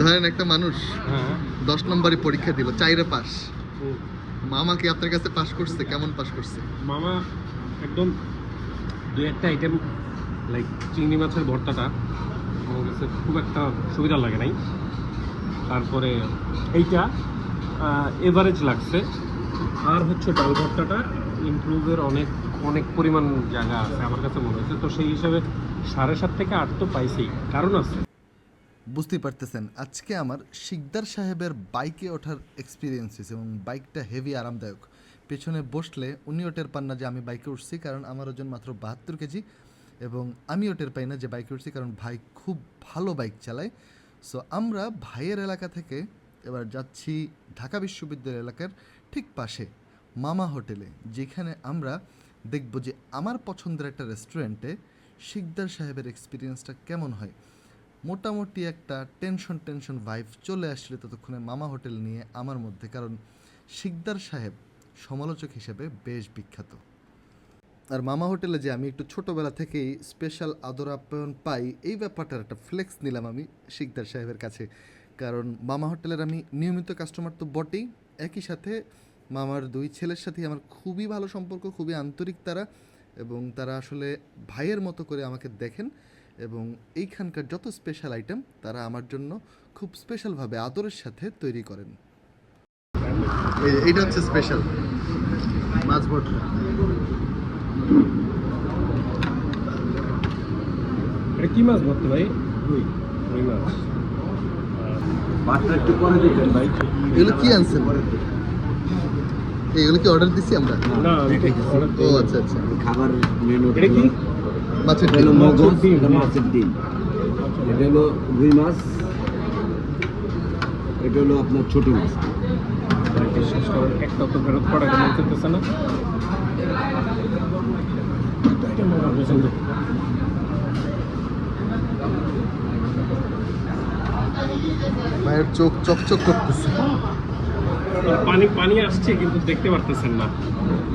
ধরেন একটা মানুষ হ্যাঁ। দশ নম্বরে পরীক্ষা দিল চাইরে পাস। মামা কি আপনার কাছে পাস করছে? কেমন পাস করছে? মামা একদম দু একটা আইটেম লাইক চিংড়ি মাছের ভর্তাটা আমার কাছে খুব একটা সুবিধা লাগে নাই। তারপরে এইটা এভারেজ লাগছে। আর হচ্ছে ডাল ভর্তাটা ইমপ্রুভের অনেক অনেক পরিমাণ জায়গা আছে আমার কাছে মনে হচ্ছে। তো সেই হিসাবে সাড়ে সাত থেকে আট তো পাইছেই কারণ আছে। বুঝতেই পারতেছেন, আজকে আমার শিকদার সাহেবের বাইকে ওঠার এক্সপিরিয়েন্স হয়েছে এবং বাইকটা হেভি আরামদায়ক। পেছনে বসলে উনিও টের পান না যে আমি বাইকে উঠছি, কারণ আমার ওজন মাত্র বাহাত্তর কেজি এবং আমিও টের পাই না যে বাইকে উঠছি, কারণ ভাই খুব ভালো বাইক চালায়। সো আমরা ভাইয়ের এলাকা থেকে এবার যাচ্ছি ঢাকা বিশ্ববিদ্যালয় এলাকার ঠিক পাশে, মামা হোটেলে, যেখানে আমরা দেখব যে আমার পছন্দের একটা রেস্টুরেন্টে শিকদার সাহেবের এক্সপিরিয়েন্সটা কেমন হয়। মোটামুটি একটা টেনশন টেনশন ভাইব চলে আসলে ততক্ষণে মামা হোটেল নিয়ে আমার মধ্যে, কারণ শিকদার সাহেব সমালোচক হিসেবে বেশ বিখ্যাত। আর মামা হোটেলে যে আমি একটু ছোটোবেলা থেকেই স্পেশাল আদর আপ্যায়ন পাই, এই ব্যাপারটার একটা ফ্লেক্স নিলাম আমি শিকদার সাহেবের কাছে। কারণ মামা হোটেলের আমি নিয়মিত কাস্টমার তো বটেই, একই সাথে মামার দুই ছেলের সাথে আমার খুবই ভালো সম্পর্ক, খুবই আন্তরিক তারা এবং তারা আসলে ভাইয়ের মতো করে আমাকে দেখেন। এবং এইখানকার যত স্পেশাল আইটেম তারা আমার জন্য খুব স্পেশালভাবে আদরের সাথে তৈরি করেন। এইটা হচ্ছে স্পেশাল মাছ ভর্তা। এটা কি মাছ ভর্তা ভাই? রুই। রুই মাছ। মাছটা একটু পরে দিবেন ভাই। এগুলো কি আনছেন? এগুলো কি অর্ডার দিছি আমরা? না ও। আচ্ছা আচ্ছা। খাবার মেনু এটা কি? মাছের ডিম। মগজ এটা। মাছের ডিম এটা হলো রুই মাছ এটা হলো আপনার ছোট মাছ। একটা তো ফেরত গেলে চলতেছে না মায়ের চোখ চকচক করতেছে। পানি পানি আসছে কিন্তু দেখতে পারতেছেন না।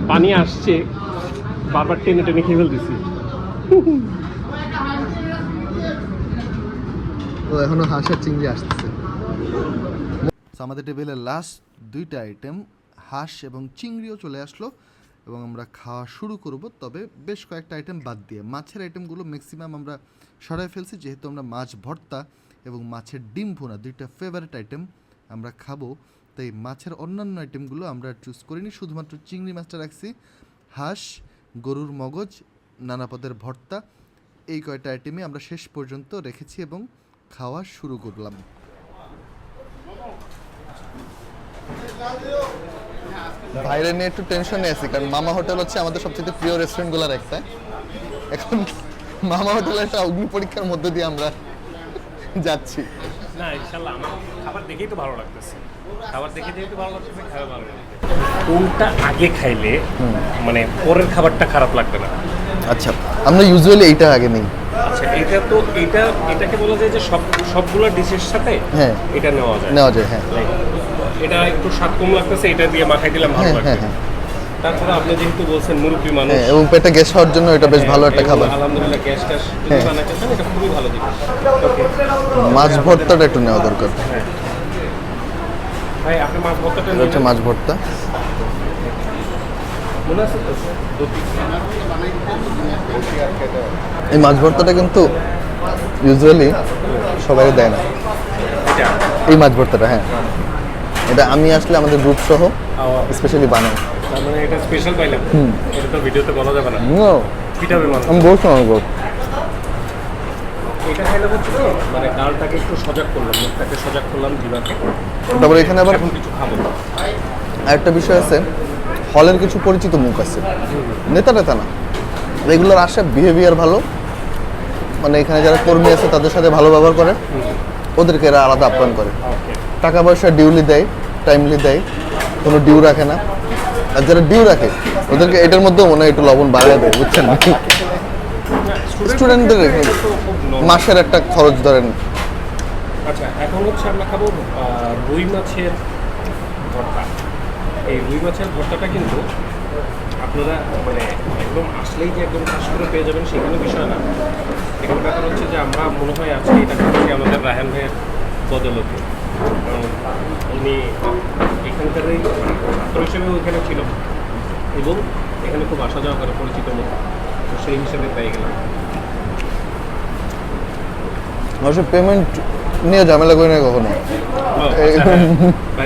পানি আসছে বারবার টেনে টেনে খেয়ে ফেলতেছি। ও, এখনও হাঁসের চিংড়ি আসতেছে। আমাদের টেবিলে লাস্ট দুইটা আইটেম হাঁস এবং চিংড়িও চলে আসলো এবং আমরা খাওয়া শুরু করব। তবে বেশ কয়েকটা আইটেম বাদ দিয়ে, মাছের আইটেমগুলো ম্যাক্সিমাম আমরা সরাই ফেলছি। যেহেতু আমরা মাছ ভর্তা এবং মাছের ডিম ভুনা দুইটা ফেভারিট আইটেম আমরা খাব। তাই মাছের অন্যান্য আইটেমগুলো আমরা চুজ করিনি, শুধুমাত্র চিংড়ি মাছটা রাখছি। হাঁস, গরুর মগজ নানা পদের ভর্তা এই কয়টা আইটেমই আমরা শেষ পর্যন্ত রেখেছি এবং খাওয়া শুরু করলাম। বাইরে নিয়ে একটু টেনশনে আছি কারণ মামা হোটেল হচ্ছে আমাদের সবচেয়ে প্রিয় রেস্টুরেন্টগুলোর একটা। এখন মামা হোটেলের একটা অগ্নি পরীক্ষার মধ্য দিয়ে আমরা যাচ্ছি। না ইনশাল্লাহ আমার খাবার দেখেই তো ভালো লাগতেছে। খাবার দেখে যেহেতু ভালো লাগতেছে খাবার ভালো লাগতেছে কোনটা আগে খাইলে মানে পরের খাবারটা খারাপ লাগবে না? আচ্ছা আমরা ইউজুয়ালি এইটা আগে নেই। আচ্ছা এটা তো এটা এটাকে বলা যায় যে সব সবগুলো ডিশের সাথে হ্যাঁ। এটা নেওয়া যায়। নেওয়া যায় হ্যাঁ। এটা একটু স্বাদ কম লাগতেছে এটা দিয়ে মাখাই দিলাম ভালো হ্যাঁ লাগবে। হ্যাঁ হ্যাঁ। তারপরে আপনি যেহেতু বলছেন মুরব্বী মানুষ হ্যাঁ, এবং পেটে গ্যাস হওয়ার জন্য এটা বেশ ভালো একটা খাবার। আলহামদুলিল্লাহ গ্যাস ট্যাস যদি। বানাইতেছেন এটা খুবই ভালো ওকে মাছ ভর্তাটা একটু নেওয়া দরকার। ভাই আপনি মাছ ভর্তাটা মাছ ভর্তা। এই মাছ ভর্তাটা কিন্তু ইউজুয়ালি সবাই দেয় না। এই মাছ ভর্তাটা হ্যাঁ। এটা আমি আসলে আমাদের গ্রুপ সহ স্পেশালি বানাই। তার মানে এটা স্পেশাল পাইলাম? এটা তো ভিডিওতে বলা যাবে না। No, পিঠাবে মানুষ আমি বলছি আমাকে এটা খাইলে হচ্ছে কি মানে ডালটাকে একটু সজাগ করলাম মুখটাকে সজাগ করলাম জিভাকে তারপরে এখানে আবার এখন কিছু খাব। আরেকটা বিষয় আছে। হলের কিছু পরিচিত মুখ আছে। নেতা নেতা না। রেগুলার আসে বিহেভিয়ার ভালো। মানে এখানে যারা কর্মী আছে তাদের সাথে ভালো ব্যবহার করে। ওদেরকে এরা আলাদা আপ্যায়ন করে। টাকা পয়সা ডিউলি দেয় টাইমলি দেয়। কোনো ডিউ রাখে না। আর যারা ডিউ রাখে ওদেরকে এটার মধ্যেও মনে হয় একটু লবণ বাড়িয়ে দেয় বুঝছেন? স্টুডেন্টদের মাসের একটা খরচ ধরেন। আচ্ছা এখন হচ্ছে আমরা খাব রুই মাছের ভর্তা। এই রুই মাছের ভর্তাটা কিন্তু আপনারা মানে একদম আসলেই যে একদম চাষ করে পেয়ে যাবেন সেখানে বিষয় না। এখানে ব্যাপার হচ্ছে যে আমরা মনে হয় আজকে এটা খাচ্ছি আমাদের রাহান ভাইয়ের বদলতে। উনি এখানকারই ছাত্র হিসেবেও এখানে ছিল। এবং এখানে খুব আসা যাওয়া করে পরিচিত মুখ তো সেই হিসেবে পেয়ে গেলাম। মানুষের পেমেন্ট নিয়ে ঝামেলা করি না কখনো।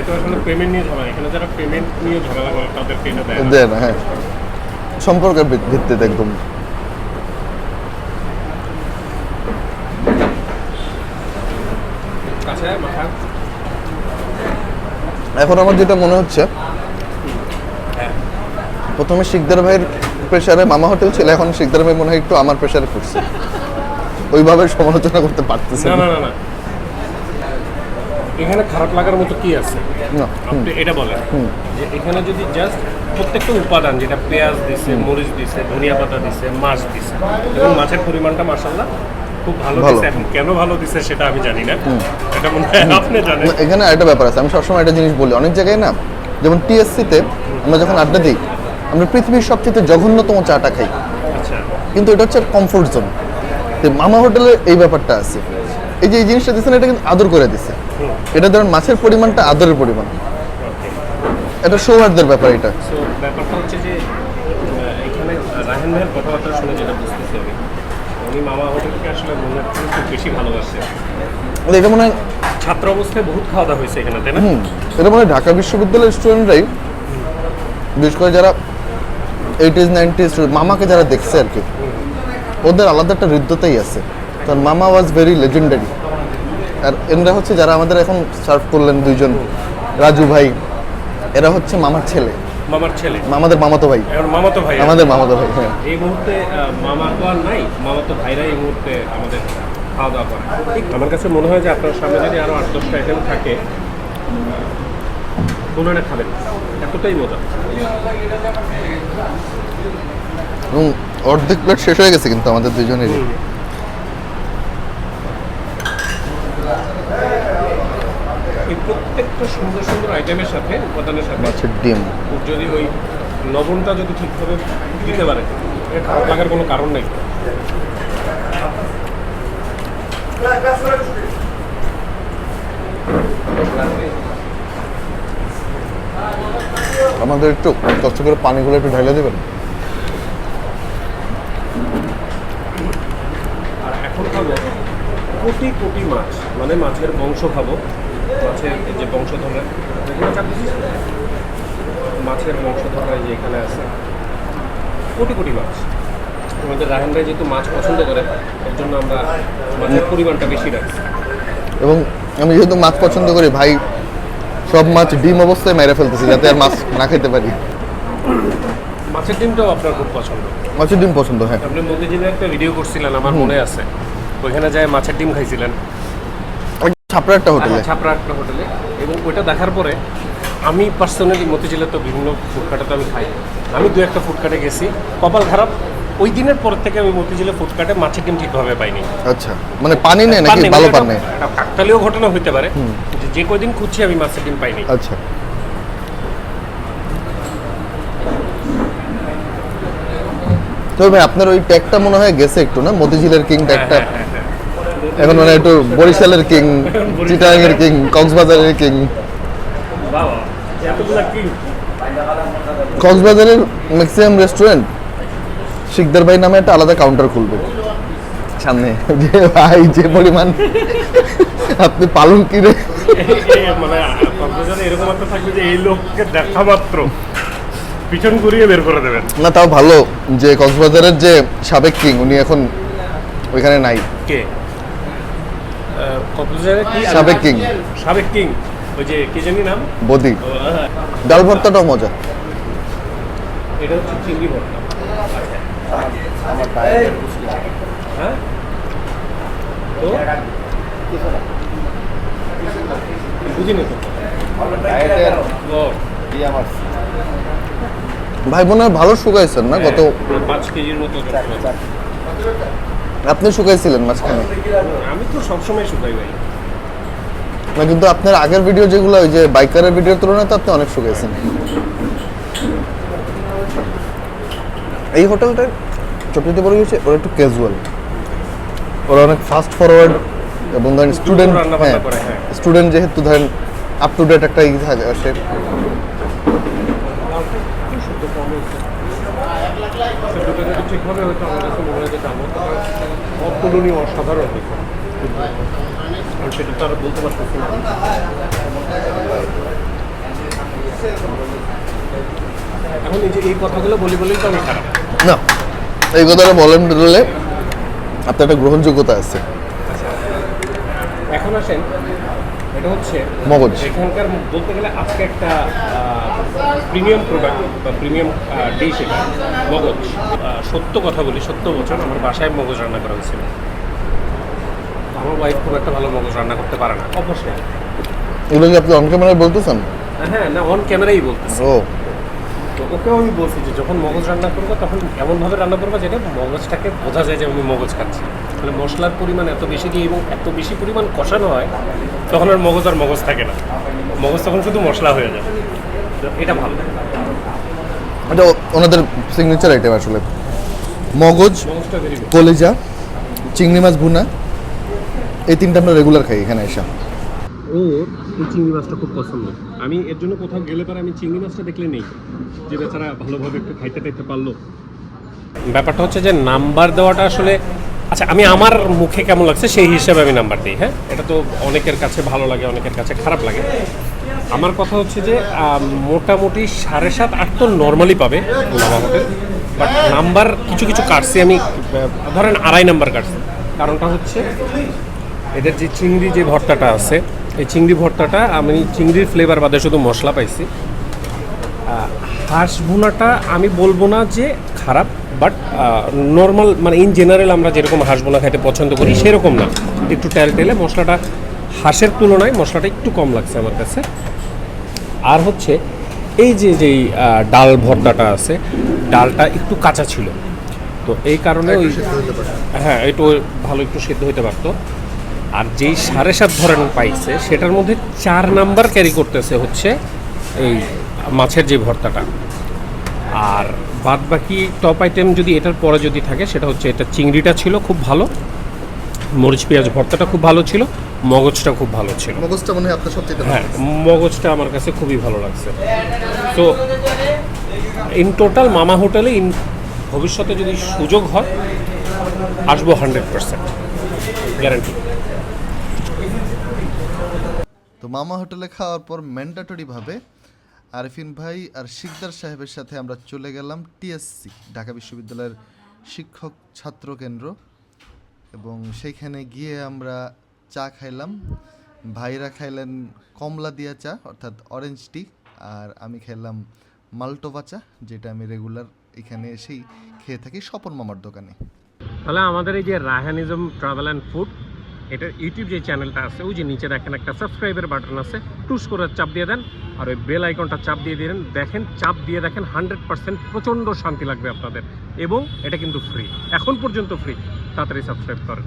আচ্ছা, হ্যাঁ। সম্পর্কের ভিত্তিতে একদম। এখন আমার যেটা মনে হচ্ছে হ্যাঁ। প্রথমে শিকদার ভাইয়ের প্রেশারে মামা হোটেল ছিল এখন শিকদার ভাই মনে হয় একটু আমার প্রেশারে পড়ছে। ওইভাবে সমালোচনা করতে পারতেছে না না। না এখানে খারাপ লাগার মতো কি আছে? আপনি এটা বলেন। যে এখানে যদি জাস্ট প্রত্যেকটা উপাদান যেটা পেঁয়াজ দিছে মরিচ দিছে ধনিয়া পাতা দিছে মাছ দিছে এবং মাছের পরিমাণটা মাসাল্লাহ খুব ভালো। দিছে। এখন কেন ভালো দিছে সেটা আমি জানি না। এটা মনে হয় আপনি জানেন। এখানে একটা ব্যাপার আছে। আমি সবসময় একটা জিনিস বলি অনেক জায়গায় না যেমন টিএসসিতে আমরা যখন আড্ডা দিই আমরা পৃথিবীর সবচেয়ে জঘন্যতম চাটা খাই। আচ্ছা। কিন্তু এটা হচ্ছে কমফোর্ট জোন তো মামা হোটেলে এই ব্যাপারটা আছে। এই যে এই জিনিসটা দিচ্ছেন এটা কিন্তু আদর করে দিছে এটা ধরেন মাছের পরিমাণটা আদরের পরিমাণ। এটা সৌহার্দ্যের ব্যাপার এটা। ব্যাপারটা হচ্ছে যে এখানে রাহেন ভাইয়ের কথাবার্তা শুনে যেটা বুঝতেছি আমি উনি মামা হোটেলকে আসলে মনে হচ্ছে খুব বেশি ভালোবাসে। মানে এটা মনে হয় ছাত্র অবস্থায় বহুত খাওয়া দাওয়া হয়েছে এখানে তাই না? এটা মনে হয় ঢাকা বিশ্ববিদ্যালয়ের স্টুডেন্টরাই। বিশেষ করে যারা এইটিজ নাইনটিজ মামাকে যারা দেখছে আর কি। ওদের আলাদা একটা হৃদ্যতাই আছে। কারণ মামা ওয়াজ ভেরি লেজেন্ডারি আর এনরা হচ্ছে যারা আমাদের এখন সার্ভ করলেন দুইজন রাজু ভাই এরা হচ্ছে মামার ছেলে। মামার ছেলে। আমাদের মামাতো ভাই। এখন মামা ভাই। আমাদের মামাতো ভাই হ্যাঁ। এই মুহূর্তে মামা তো আর নাই মামা তো ভাইরা এই মুহূর্তে আমাদের খাওয়া দাওয়া করে। আমার কাছে মনে হয় যে আপনার সামনে যদি আরও আট দশটা আইটেম থাকে কোনটা খাবেন। এতটাই মজা। এবং অর্ধেক প্লেট শেষ হয়ে গেছে কিন্তু আমাদের দুজনেরই। প্রত্যেকটা সুন্দর সুন্দর আইটেমের সাথে উপাদানের সাথে মাছের ডিম। যদি ওই লবণটা যদি ঠিকভাবে দিতে পারে খারাপ লাগার কোনো কারণ নেই। আমাদের একটু কষ্ট করে পানিগুলো একটু ঢাইলে দেবেন? এখন খাব কোটি কোটি মাছ মানে মাছের বংশ খাব। মাছের যে এগুলো চাকরি মাছের বংশধররা যে এখানে আছে। কোটি কোটি মাছ। আমাদের রাহেন ভাই যেহেতু মাছ পছন্দ করে, এর জন্য আমরা মাছের পরিমাণটা বেশি রাখি। এবং আমি যেহেতু মাছ পছন্দ করি, ভাই সব মাছ ডিম অবস্থায় মেরে ফেলতেছি যাতে আর মাছ না খেতে পারি। মাছের ডিমটাও আপনার খুব পছন্দ। মাছের ডিম পছন্দ হ্যাঁ। আপনি মতিঝিলে একটা ভিডিও করছিলেন আমার মনে আছে। ওইখানে যায় মাছের ডিম খাইছিলেন। ছাপড়া একটা হোটেলে। হ্যাঁ, ছাপড়া একটা হোটেলে। এবং ওইটা দেখার পরে আমি পার্সোনালি মতিঝিলে তো বিভিন্ন ফুডকার্টে তো আমি খাই। আমি দু একটা ফুডকার্টে গেছি। কপাল খারাপ ওই দিনের পর থেকে আমি মতিঝিলে ফুডকার্টে মাছের ডিম ঠিকভাবে পাইনি। আচ্ছা মানে পানি নেই নাকি ভালো পান এটা নেই? একটা কাকতালীয় ঘটনা হইতে পারে। যে যে কয়দিন খুঁজছি আমি মাছের ডিম পাইনি। আচ্ছা। তবে ভাই আপনার ওই ট্যাগটা মনে হয় গেছে একটু না? মতিঝিলের কিং ট্যাগটা হ্যাঁ, হ্যাঁ, হ্যাঁ। এখন মানে একটু বরিশালের কিং চিটাং এর কিং কক্সবাজারের কিং কক্সবাজারের ম্যাক্সিমাম রেস্টুরেন্ট শিকদার ভাই নামে একটা আলাদা কাউন্টার খুলবে। সামনে। যে ভাই যে পরিমাণ। আপনি পালন কিরে? মানে কক্সবাজারে এরকম একটা থাকবে যে এই লোককে দেখা মাত্র। পিছন ঘুরিয়ে বের করে দেবেন। না তাও ভালো যে কক্সবাজারের যে সাবেক কিং উনি এখন ওইখানে নাই। কে? কক্সবাজারে কি? সাবেক কিং। সাবেক কিং। ওই যে কি জানি নাম? বদি। ডাল ভর্তাটাও মজা। এটা হচ্ছে চিংড়ি ভর্তা। হ্যাঁ? তো? বুঝিনি তো। ও, ভাই বোনের ভালো শুকাইছেন না? গত হ্যাঁ, পাঁচ কেজির মতো আপনি শুকাইছিলেন মাঝখানে? আমি তো সবসময় শুকাই ভাই। না কিন্তু আপনার আগের ভিডিও যেগুলো ওই যে বাইকারের ভিডিওর তুলনায় তো আপনি অনেক শুকাইছেন। এই হোটেলটার সবচেয়ে বড় হচ্ছে ওরা একটু ক্যাজুয়াল ওরা অনেক ফাস্ট ফরওয়ার্ড এবং ধরেন স্টুডেন্ট হ্যাঁ। স্টুডেন্ট যেহেতু ধরেন আপ টু ডেট একটা ই থাকে সে হয়েছে যদি ঠিকভাবে হয়তো আমার কাছে মনে অতুলনীয় অসাধারণ হয়েছে আর সেটা তো আর বলতে পারতেছি না এখন এই যে এই কথাগুলো বলি বলেই তো আমি খারাপ না, এই কথাটা বলেন বলে আপনার একটা গ্রহণযোগ্যতা আছে। এখন আসেন। এটা হচ্ছে মগজ। এখানকার বলতে গেলে আজকে একটা প্রিমিয়াম প্রোডাক্ট বা প্রিমিয়াম ডিশ এটা মগজ। সত্য কথা বলি সত্য বছর আমার বাসায় মগজ রান্না করা হয়েছিল। আমার ওয়াইফ খুব একটা ভালো মগজ রান্না করতে পারে না। অবশ্যই। এগুলো কি আপনি অন ক্যামেরায় বলতেছেন? হ্যাঁ না অন ক্যামেরাই বলতেছি। ও। তো ওকেও আমি বলছি যে যখন মগজ রান্না করব তখন এমনভাবে রান্না করব যেটা মগজটাকে বোঝা যায় যে আমি মগজ খাচ্ছি। তাহলে মশলার পরিমাণ এত বেশি দিয়ে এবং এত বেশি পরিমাণ কষানো হয় তখন আর মগজ আর মগজ থাকে না। মগজ তখন শুধু মশলা হয়ে যায়। এটা ভালো। এটা ওনাদের সিগনেচার আইটেম আসলে। মগজ কলিজা চিংড়ি মাছ ভুনা এই তিনটা আমরা রেগুলার খাই এখানে এসে। ওর এই চিংড়ি মাছটা খুব পছন্দ। আমি এর জন্য কোথাও গেলে পরে আমি চিংড়ি মাছটা দেখলে নেই। যে বেচারা ভালোভাবে একটু খাইতে টাইতে পারল। ব্যাপারটা হচ্ছে যে নাম্বার দেওয়াটা আসলে আচ্ছা আমি আমার মুখে কেমন লাগছে সেই হিসাবে আমি নাম্বার দিই হ্যাঁ? এটা তো অনেকের কাছে ভালো লাগে, অনেকের কাছে খারাপ লাগে। আমার কথা হচ্ছে যে মোটামুটি সাড়ে সাত, আট তো নর্মালি পাবে বাট নাম্বার, কিছু কিছু কাটছি আমি ধরেন আড়াই নাম্বার কাটছি। কারণটা হচ্ছে, এদের যে চিংড়ি যে ভর্তাটা আছে, এই চিংড়ি ভর্তাটা আমি চিংড়ির ফ্লেভার বাদে শুধু মশলা পাইছি। হাঁস ভুনাটা আমি বলব না যে খারাপ বাট নর্মাল মানে ইন জেনারেল আমরা যেরকম হাঁস ভুনা খাইতে পছন্দ করি সেরকম না। একটু টেল টেলে মশলাটা হাঁসের তুলনায় মশলাটা একটু কম লাগছে আমার কাছে। আর হচ্ছে এই যে যেই ডাল ভর্তাটা আছে ডালটা একটু কাঁচা ছিল। তো এই কারণে ওই হ্যাঁ একটু ভালো একটু সেদ্ধ হইতে পারতো। আর যেই সাড়ে সাত ধরেন পাইছে সেটার মধ্যে চার নাম্বার ক্যারি করতেছে হচ্ছে এই মাছের যে ভর্তাটা। আর বাদ বাকি টপ আইটেম যদি এটার পরে যদি থাকে সেটা হচ্ছে এটা চিংড়িটা ছিল খুব ভালো। মরিচ পেঁয়াজ ভর্তাটা খুব ভালো ছিল মগজটা খুব ভালো ছিল। মগজটা মনে হয় আপনার সবচেয়ে হ্যাঁ মগজটা আমার কাছে খুবই ভালো লাগছে। তো ইন টোটাল মামা হোটেলে ইন ভবিষ্যতে যদি সুযোগ হয় আসব হান্ড্রেড পার্সেন্ট গ্যারান্টি তো মামা হোটেলে খাওয়ার পর ম্যান্ডাটরি ভাবে আরিফিন ভাই আর শিকদার সাহেবের সাথে আমরা চলে গেলাম টিএসসি, ঢাকা বিশ্ববিদ্যালয়ের শিক্ষক ছাত্র কেন্দ্র। এবং সেইখানে গিয়ে আমরা চা খাইলাম। ভাইরা খাইলেন কমলা দিয়া চা, অর্থাৎ অরেঞ্জ টি আর আমি খাইলাম মাল্টোভা চা, যেটা আমি রেগুলার এখানে এসেই খেয়ে থাকি স্বপন মামার দোকানে। তাহলে আমাদের এই যে রাহানিজম ট্রাভেল অ্যান্ড ফুড এটার ইউটিউব যে চ্যানেলটা আছে, ওই যে নিচে দেখেন একটা সাবস্ক্রাইবের বাটন আছে টুস করে চাপ দিয়ে দেন, আর ওই বেল আইকনটা চাপ দিয়ে দিলেন, দেখেন, চাপ দিয়ে দেখেন হান্ড্রেড পার্সেন্ট প্রচণ্ড শান্তি লাগবে আপনাদের, এবং এটা কিন্তু ফ্রি এখন পর্যন্ত ফ্রি তাড়াতাড়ি সাবস্ক্রাইব করেন।